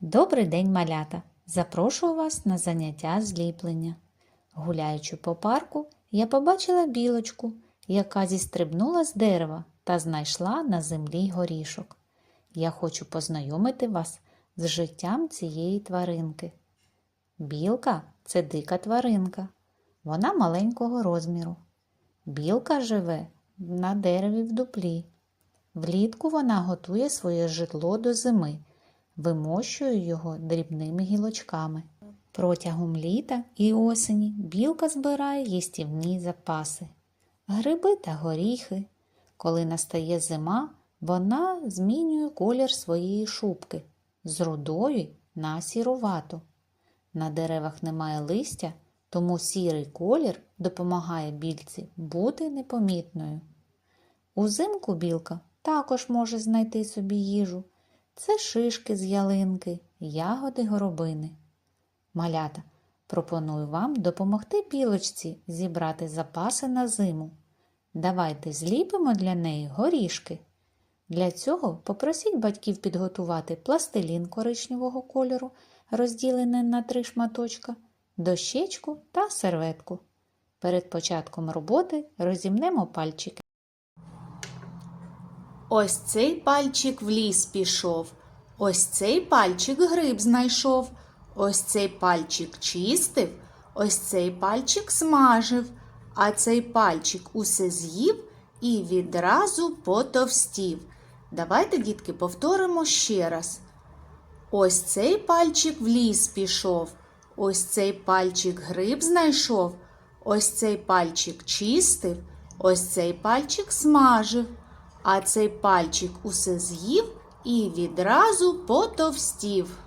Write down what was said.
Добрий день, малята! Запрошую вас на заняття зліплення. Гуляючи по парку, я побачила білочку, яка зістрибнула з дерева та знайшла на землі горішок. Я хочу познайомити вас з життям цієї тваринки. Білка це дика тваринка. Вона маленького розміру. Білка живе на дереві в дуплі. Влітку вона готує своє житло до зими, вимощує його дрібними гілочками. Протягом літа і осені білка збирає їстівні запаси, гриби та горіхи. Коли настає зима, вона змінює колір своєї шубки з рудої на сірувату. На деревах немає листя, тому сірий колір допомагає більці бути непомітною. Узимку білка також може знайти собі їжу. Це шишки з ялинки, ягоди горобини. Малята, пропоную вам допомогти білочці зібрати запаси на зиму. Давайте зліпимо для неї горішки. Для цього попросіть батьків підготувати пластилін коричневого кольору, розділений на три шматочка, дощечку та серветку. Перед початком роботи розімнемо пальчики. Ось цей пальчик в ліс пішов, ось цей пальчик гриб знайшов, ось цей пальчик чистив, ось цей пальчик смажив, а цей пальчик усе з'їв і відразу потовстів. Давайте, дітки, повторимо ще раз. Ось цей пальчик в ліс пішов, ось цей пальчик гриб знайшов, ось цей пальчик чистив, ось цей пальчик смажив, а цей пальчик усе з'їв і відразу потовстів.